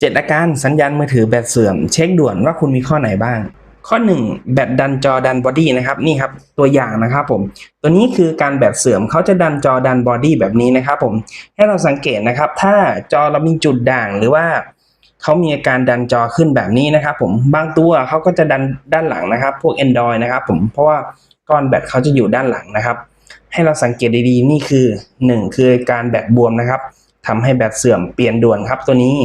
7 อาการสัญญาณมือถือแบตเสื่อม เช็คด่วนว่าคุณมีข้อไหนบ้าง ข้อ 1 แบตดันจอดันบอดี้นะครับนี่ครับตัวอย่างนะครับผม ตัวนี้คือการแบตเสื่อมเขาจะดันจอดันบอดี้แบบนี้นะครับผมให้เราสังเกตนะครับ ถ้าจอเรามีจุดด่างหรือว่าเขามีอาการดันจอขึ้นแบบนี้นะครับผมบางตัวเขาก็จะดันด้านหลังนะครับ พวก Android นะครับผมเพราะว่าก้อนแบตเขาจะอยู่ด้านหลังนะครับ ให้เราสังเกตดีๆนี่คือ 1 คือการแบตบวมนะครับทำให้แบตเสื่อมเปลี่ยนด่วนครับตัวนี้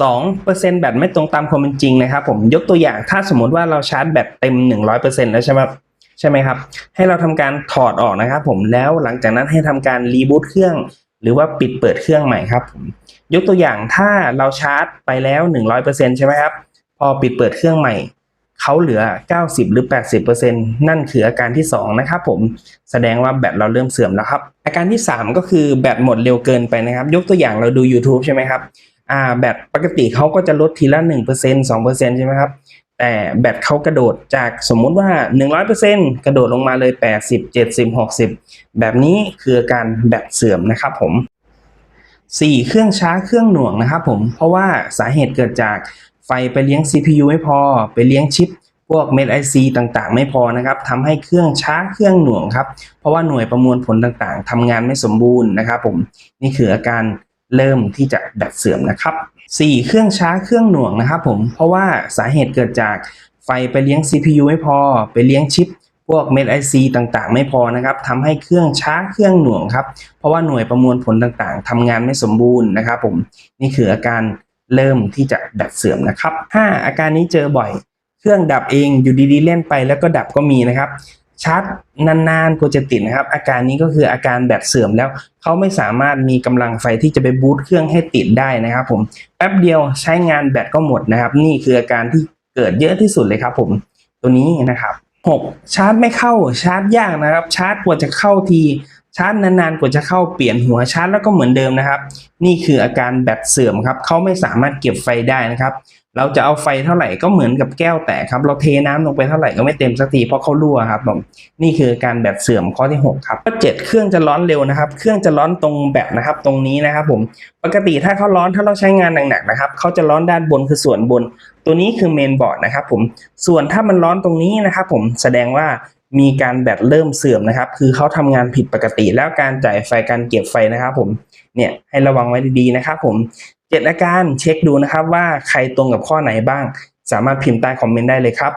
2เปอร์เซ็นต์แบตไม่ตรงตามความเป็นจริงนะครับ ผมยกตัวอย่างถ้าสมมติว่าเราชาร์จแบตเต็ม 100%แล้วใช่ไหมใช่ไหมครับ ให้เราทำการถอดออกนะครับ ผมแล้วหลังจากนั้นให้ทำการรีบูตเครื่อง หรือว่าปิดเปิดเครื่องใหม่ครับผมยกตัวอย่างถ้าเราชาร์จไปแล้ว 100%ใช่ไหมครับ พอปิดเปิดเครื่องใหม่เขาเหลือ 90 หรือ 80%นั่นคืออาการที่ 2 นะครับผม แสดงว่าแบตเราเริ่มเสื่อมแล้วครับ อาการที่ 3 ก็คือแบตหมดเร็วเกินไปนะครับ ยกตัวอย่างเราดู YouTube ใช่ไหมครับ อ่าแบตปกติเขาก็จะลดทีละ1% 2%ใช่ไหมครับ แต่แบตเขากระโดดจากสมมุติว่า 100%กระโดดลงมาเลย 80 70 60 แบบนี้คือการแบตเสื่อมนะครับผม 4 เครื่องช้าเครื่องหน่วงนะครับผม เพราะว่าสาเหตุเกิดจากไฟไปเลี้ยง CPU ไม่พอ ไปเลี้ยงชิปพวกเม็ด IC ต่างๆ ไม่พอนะครับทำให้เครื่องช้าเครื่องหน่วงครับ เพราะว่าหน่วยประมวลผลต่างๆทำงานไม่สมบูรณ์นะครับผม นี่คืออาการ เริ่มที่จะแบตเสื่อมนะครับ 4 เครื่องช้าเครื่องหน่วงนะครับผมเพราะว่าสาเหตุเกิดจากไฟไปเลี้ยง CPU ไม่พอ ไปเลี้ยงชิปพวกเม็ด IC ต่างๆ ไม่พอนะครับทำให้เครื่องช้าเครื่องหน่วงครับเพราะว่าหน่วยประมวลผลต่างๆทำงานไม่สมบูรณ์นะครับผมนี่คืออาการเริ่มที่จะแบตเสื่อมนะครับ 5 อาการนี้เจอบ่อย เครื่องดับเองอยู่ดีๆเล่นไปแล้วก็ดับก็มีนะครับ ชาร์จนานๆกว่าจะติดนะครับ อาการนี้ก็คืออาการแบตเสื่อมแล้วเขาไม่สามารถมีกำลังไฟที่จะไปบูตเครื่องให้ติดได้นะครับ ผมแป๊บเดียวใช้งานแบตก็หมดนะครับ นี่คืออาการที่เกิดเยอะที่สุดเลยครับ ผมตัวนี้นะครับ 6 ชาร์จไม่เข้าชาร์จยากนะครับ ชาร์จกว่าจะเข้าที ชาร์จนานๆกว่าจะเข้าเปลี่ยนหัวชาร์จแล้วก็เหมือนเดิมนะครับ นี่คืออาการแบตเสื่อมครับเขาไม่สามารถเก็บไฟได้นะครับ เราจะเอาไฟเท่าไหร่ก็เหมือนกับแก้วแตกครับ เราเทน้ำลงไปเท่าไหร่ก็ไม่เต็มสักทีเพราะเขารั่วครับผมนี่คือการแบตเสื่อมข้อที่ 6 ครับข้อ7เครื่องจะร้อนเร็วนะครับ เครื่องจะร้อนตรงแบตนะครับ ตรงนี้นะครับ ผมปกติถ้าเขาร้อนถ้าเราใช้งานหนักๆนะครับเขาจะร้อนด้านบนคือส่วนบน ตัวนี้คือเมนบอร์ดนะครับ ผมส่วนถ้ามันร้อนตรงนี้นะครับ ผมแสดงว่า มีการแบตเริ่มเสื่อมนะครับ คือเขาทำงานผิดปกติ แล้วการจ่ายไฟการเก็บไฟนะครับ ผมเนี่ยให้ระวังไว้ดีๆนะครับ ผมเจ็ดอาการเช็คดูนะครับว่าใครตรงกับข้อไหนบ้าง สามารถพิมพ์ใต้คอมเมนต์ได้เลยครับ